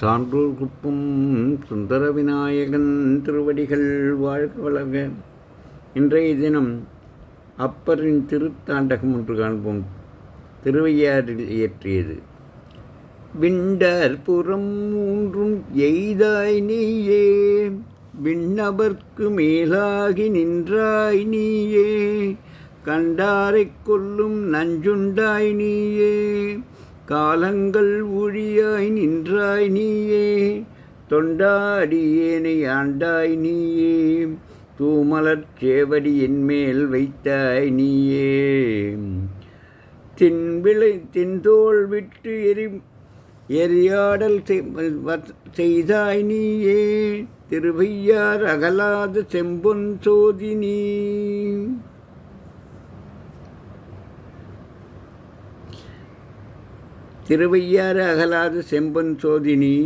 சான்றோர் குப்பும் சுந்தர விநாயகன் திருவடிகள் வாழ்க வளர்க. இன்றைய தினம் அப்பரின் திருத்தாண்டகம் ஒன்று காண்போம். திருவையாறில் இயற்றியது. விண்டர் புறம் மூன்றும் எய்தாய் நீயே. விண்ணவர்க்கு மேலாகி நின்றாய் நீயே. கண்டாரை கொல்லும் நஞ்சுண்டாய் நீயே. காலங்கள் ஒழி நின்றாய் நீயே தொண்டாடியேனை ஆண்டாய் நீயே தூமலர் சேவடி என்மேல் வைத்தாய் நீயே. தின்விளை தின்தோல் விட்டு எரி எரியாடல் செய்தாய் நீயே திருவையார் அகலாத செம்பொன் சோதினி திருவையாறு அகலாது செம்பன் சோதினி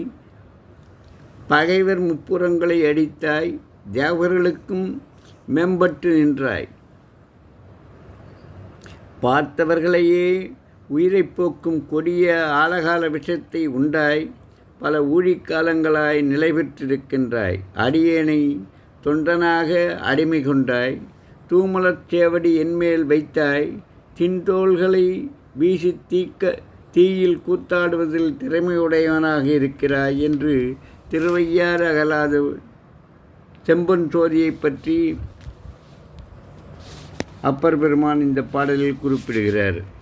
பகைவர் முப்புறங்களை அடித்தாய் தேவர்களுக்கும் மேம்பட்டு நின்றாய். பார்த்தவர்களையே உயிரைப் போக்கும் கொடிய ஆலகால விஷத்தை உண்டாய் பல ஊழிக்காலங்களாய் நிலை பெற்றிருக்கின்றாய் அடியேனை தொண்டனாக அடிமை கொண்டாய் தூமலச் சேவடி என்மேல் வைத்தாய் தின்தோள்களை வீசி தீக்க தீயில் கூத்தாடுவதில் திறமையுடையவனாக இருக்கிறாய் என்று திருவையாறு அகலாத செம்பன் சோதியைப் பற்றி அப்பர் பெருமான் இந்த பாடலில் குறிப்பிடுகிறார்.